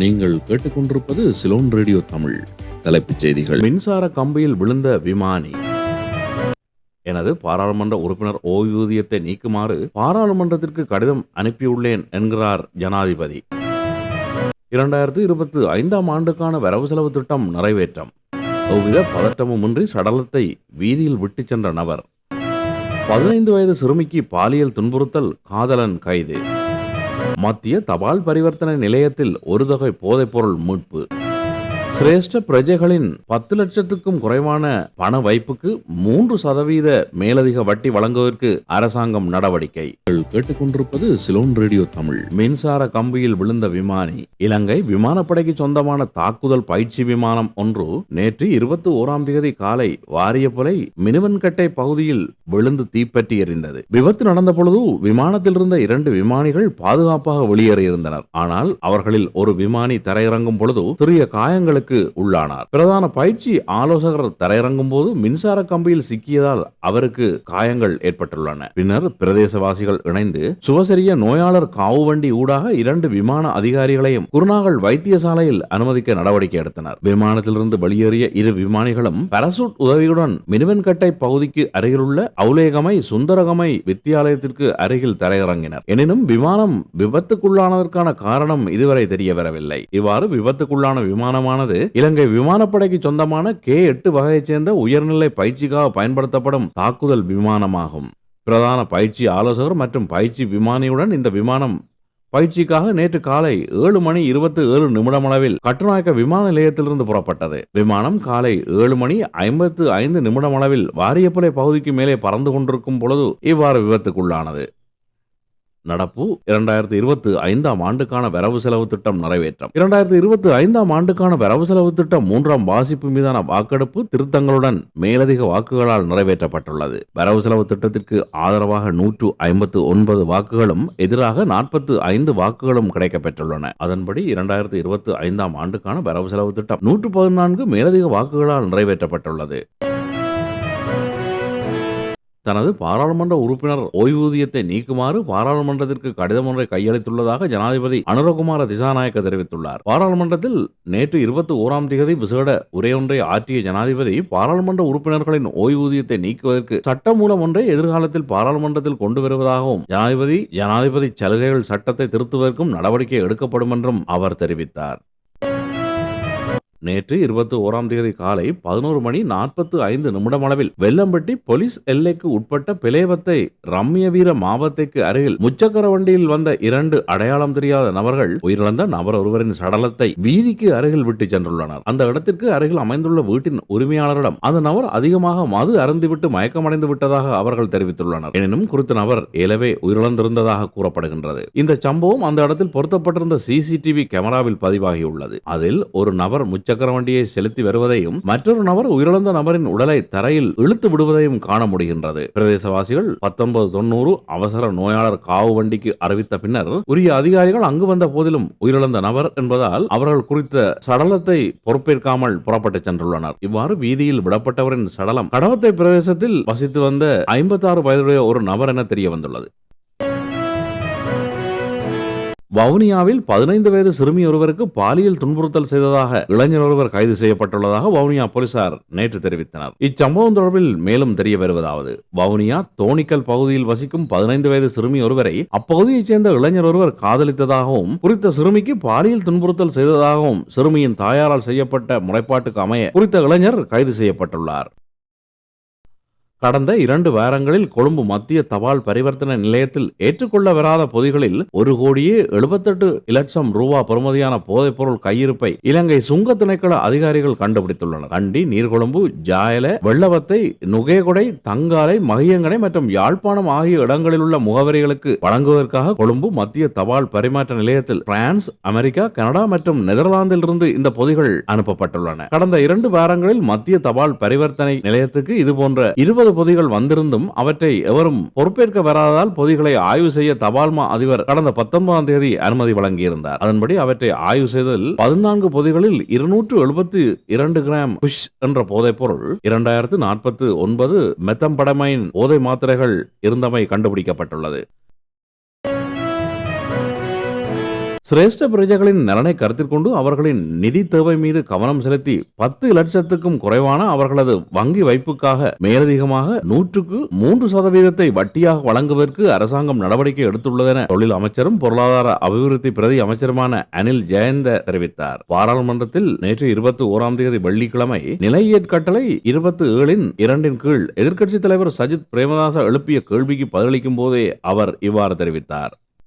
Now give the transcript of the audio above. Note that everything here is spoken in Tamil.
நீங்கள் கேட்டுக்கொண்டிருப்பது சிலோன் ரேடியோ தமிழ் தலைப்புச் செய்திகள். மின்சார கம்பியில் விழுந்த விமானி. எனது பாராளுமன்ற உறுப்பினர் ஓய்வூதியத்தை நீக்குமாறு பாராளுமன்றத்திற்கு கடிதம் அனுப்பியுள்ளேன் என்கிறார் ஜனாதிபதி. இரண்டாயிரத்தி இருபத்தி ஐந்தாம் ஆண்டுக்கான வரவு செலவு திட்டம் நிறைவேற்றம். எவ்வித பதட்டமுமின்றி சடலத்தை வீதியில் விட்டு சென்ற நபர். பதினைந்து வயது சிறுமிக்கு பாலியல் துன்புறுத்தல் காதலன் கைது. மத்திய தபால் பரிவர்த்தனை நிலையத்தில் ஒரு தொகை போதைப்பொருள் மீட்பு. சிரேஷ்ட பிரஜைகளின் பத்து லட்சத்துக்கும் குறைவான பண வைப்புக்கு மூன்று சதவீத மேலதிக வட்டி வழங்குவதற்கு அரசாங்கம் நடவடிக்கை. கேட்டுக்கொண்டிருப்பது சிலோன் ரேடியோ தமிழ். மின்சார கம்பியில் விழுந்த விமானி இலங்கை விமானப்படைக்கு சொந்தமான தாக்குதல் பயிற்சி விமானம் ஒன்று நேற்று இருபத்தி ஓராம் தேதி காலை வாரியப்புலை மினுவன்கட்டை பகுதியில் விழுந்து தீப்பற்றி எரிந்தது விபத்து நடந்த பொழுது விமானத்தில் இருந்த இரண்டு விமானிகள் பாதுகாப்பாக வெளியேறியிருந்தனர். ஆனால் அவர்களில் ஒரு விமானி தரையிறங்கும் பொழுது சிறிய காயங்களுக்கு உள்ளானார். பிரதான பயிற்சி ஆலோசகர் தரையிறங்கும் போது மின்சார கம்பியில் சிக்கியதால் அவருக்கு காயங்கள் ஏற்பட்டுள்ளன. பின்னர் பிரதேசவாசிகள் இணைந்து சுவசரிய நோயாளர் காவு வண்டி ஊடாக இரண்டு விமான அதிகாரிகளையும் குருநாகல் வைத்தியசாலையில் அனுமதிக்க நடவடிக்கை எடுத்தனர். விமானத்திலிருந்து வெளியேறிய இரு விமானிகளும் பாராசூட் உதவியுடன் மினுவன்கட்டை பகுதிக்கு அருகிலுள்ள அவுலேகமை சுந்தரகமை வித்தியாலயத்திற்கு அருகில் தரையிறங்கினர். எனினும் விமானம் விபத்துக்குள்ளானதற்கான காரணம் இதுவரை தெரிய வரவில்லை இவ்வாறு விபத்துக்குள்ளான விமானமான ஆனது இலங்கை விமானப்படைக்கு சொந்தமான கே எட்டு வகையைச் சேர்ந்த உயர்நிலை பயிற்சிக்காக பயன்படுத்தப்படும் தாக்குதல் விமானமாகும். பிரதான பயிற்சி ஆலோசகர் மற்றும் பயிற்சி விமானியுடன் இந்த விமானம் பயிற்சிக்காக நேற்று காலை ஏழு மணி இருபத்தி ஏழு நிமிடமளவில் கட்டுநாயக்க விமான நிலையத்திலிருந்து புறப்பட்டது. விமானம் காலை ஏழு மணி ஐம்பத்து ஐந்து நிமிடம் அளவில் வாரியப்பலை பகுதிக்கு மேலே பறந்து கொண்டிருக்கும் பொழுது இவ்வாறு விபத்துக்குள்ளானது. நடப்பு இரண்டாயிரத்தி இருபத்தி ஐந்தாம் ஆண்டுக்கான வரவு செலவு திட்டம் நிறைவேற்றம். இரண்டாயிரத்தி இருபத்தி ஐந்தாம் ஆண்டுக்கான வரவு செலவு திட்டம் மூன்றாம் வாசிப்பு மீதான வாக்கெடுப்பு திருத்தங்களுடன் மேலதிக வாக்குகளால் நிறைவேற்றப்பட்டுள்ளது. வரவு செலவு திட்டத்திற்கு ஆதரவாக நூற்று ஐம்பத்து ஒன்பது வாக்குகளும் எதிராக நாற்பத்து ஐந்து வாக்குகளும் கிடைக்கப்பெற்றுள்ளன. அதன்படி இரண்டாயிரத்தி இருபத்தி ஐந்தாம் ஆண்டுக்கான வரவு செலவு திட்டம் நூற்று பதினான்கு மேலதிக வாக்குகளால் நிறைவேற்றப்பட்டுள்ளது. தனது பாராளுமன்ற உறுப்பினர் ஓய்வூதியத்தை நீக்குமாறு பாராளுமன்றத்திற்கு கடிதம் ஒன்றை கையளித்துள்ளதாக ஜனாதிபதி அனுரகுமார திசாநாயக்க தெரிவித்துள்ளார். பாராளுமன்றத்தில் நேற்று இருபத்தி ஓராம் தேதி விசேட உரையொன்றை ஆற்றிய ஜனாதிபதி பாராளுமன்ற உறுப்பினர்களின் ஓய்வூதியத்தை நீக்குவதற்கு சட்ட மூலம் ஒன்றை எதிர்காலத்தில் பாராளுமன்றத்தில் கொண்டு வருவதாகவும் ஜனாதிபதி ஜனாதிபதி சலுகைகள் சட்டத்தை திருத்துவதற்கும் நடவடிக்கை எடுக்கப்படும் என்றும் அவர் தெரிவித்தார். நேற்று இருபத்தி ஓராம் தேதி காலை பதினோரு மணி நாற்பத்து ஐந்து நிமிடம் அளவில் வெள்ளம்பட்டி போலீஸ் எல்லைக்கு உட்பட்ட பிளேவத்தை ரம்ய வீர மாவத்தைக்கு அருகில் முச்சக்கர வண்டியில் வந்த இரண்டு அடையாளம் தெரியாத நபர்கள் உயிரிழந்த நபர் ஒருவரின் சடலத்தை வீதிக்கு அருகில் விட்டு சென்றுள்ளனர். அந்த இடத்திற்கு அருகில் அமைந்துள்ள வீட்டின் உரிமையாளரிடம் அந்த நபர் அதிகமாக மது அருந்திவிட்டு மயக்கமடைந்து விட்டதாக அவர்கள் தெரிவித்துள்ளனர். எனினும் குறித்த நபர் ஏலவே உயிரிழந்திருந்ததாக கூறப்படுகின்றது. இந்த சம்பவம் அந்த இடத்தில் பொருத்தப்பட்டிருந்த சிசிடிவி கேமராவில் பதிவாகியுள்ளது. அதில் ஒரு நபர் முச்சக்கர வண்டியை செலுத்தி வருவதையும் மற்றொரு நபர் உயிரிழந்த நபரின் உடலை தரையில் இழுத்து விடுவதையும் காண முடிகின்றது. பிரதேசவாசிகள் பத்தொன்பது தொண்ணூறு அவசர நோயாளர் காவு வண்டிக்கு அறிவித்த பின்னர் உரிய அதிகாரிகள் அங்கு வந்த போதிலும் உயிரிழந்த நபர் என்பதால் அவர்கள் குறித்த சடலத்தை பொறுப்பேற்காமல் புறப்பட்டு சென்றுள்ளனர். இவ்வாறு வீதியில் விடப்பட்டவரின் சடலம் கடவத்தை பிரதேசத்தில் வசித்து வந்த ஐம்பத்தாறு வயதுடைய ஒரு நபர் என தெரிய வந்துள்ளது வவுனியாவில் பதினைந்து வயது சிறுமி ஒருவருக்கு பாலியல் துன்புறுத்தல் செய்ததாக இளைஞர் ஒருவர் கைது செய்யப்பட்டுள்ளதாக வவுனியா போலீசார் நேற்று தெரிவித்தனர். இச்சம்பவம் தொடர்பில் மேலும் தெரிய வருவதாவது வவுனியா தோணிக்கல் பகுதியில் வசிக்கும் பதினைந்து வயது சிறுமி ஒருவரை அப்பகுதியைச் சேர்ந்த இளைஞர் ஒருவர் காதலித்ததாகவும் குறித்த சிறுமிக்கு பாலியல் துன்புறுத்தல் செய்ததாகவும் சிறுமியின் தாயாரால் செய்யப்பட்ட முறைப்பாட்டுக்கு அமைய குறித்த இளைஞர் கைது செய்யப்பட்டுள்ளார். கடந்த இரண்டு வாரங்களில் கொழும்பு மத்திய தபால் பரிவர்த்தனை நிலையத்தில் ஏற்றுக்கொள்ள வராத பொதிகளில் ஒரு கோடியே எழுபத்தெட்டு லட்சம் ரூபா பெறுமதியான போதைப் பொருள் கையிருப்பை இலங்கை சுங்க திணைக்கள அதிகாரிகள் கண்டுபிடித்துள்ளனர். கண்டி நீர்கொழும்பு ஜாயல வெள்ளவத்தை நுகேகொடை தங்காலை மகியங்கனை மற்றும் யாழ்ப்பாணம் ஆகிய இடங்களில் உள்ள முகவரிகளுக்கு வழங்குவதற்காக கொழும்பு மத்திய தபால் பரிமாற்ற நிலையத்தில் பிரான்ஸ் அமெரிக்கா கனடா மற்றும் நெதர்லாந்தில் இருந்து இந்த பொதிகள் அனுப்பப்பட்டுள்ளன. கடந்த இரண்டு வாரங்களில் மத்திய தபால் பரிவர்த்தனை நிலையத்துக்கு இதுபோன்ற இருபது பொதிகள் வந்திருந்தும் அவற்றை எவரும் பொறுப்பேற்க வராததால் பொதிகளை ஆய்வு செய்ய தபால்மா அதிபர் கடந்த பத்தொன்பதாம் தேதி அனுமதி வழங்கியிருந்தார். அதன்படி அவற்றை ஆய்வு செய்ததில் பதினான்கு பொதிகளில் இருநூற்று எழுபத்தி இரண்டு கிராம் புஷ் என்ற போதைப் பொருள் இரண்டாயிரத்து நாற்பத்து ஒன்பது மெத்தம்படமைன் போதை மாத்திரைகள் இருந்தமை கண்டுபிடிக்கப்பட்டுள்ளது. சிரேஷ்ட பிரஜைகளின் நலனை கருத்தில் கொண்டு அவர்களின் நிதி தேவை மீது கவனம் செலுத்தி பத்து லட்சத்துக்கும் குறைவான அவர்களது வங்கி வைப்புக்காக மேலதிகமாக நூற்றுக்கு மூன்று சதவீதத்தை வட்டியாக வழங்குவதற்கு அரசாங்கம் நடவடிக்கை எடுத்துள்ளதென தொழில் அமைச்சரும் பொருளாதார அபிவிருத்தி பிரதி அமைச்சருமான அனில் ஜெயந்த தெரிவித்தார். பாராளுமன்றத்தில் நேற்று இருபத்தி ஓராம் தேதி வெள்ளிக்கிழமை நிலை ஏற்கட்டளை இருபத்தி ஏழின் இரண்டின் கீழ் எதிர்க்கட்சித் தலைவர் சஜித் பிரேமதாச எழுப்பிய கேள்விக்கு பதிலளிக்கும் போதே அவர் இவ்வாறு தெரிவித்தார்.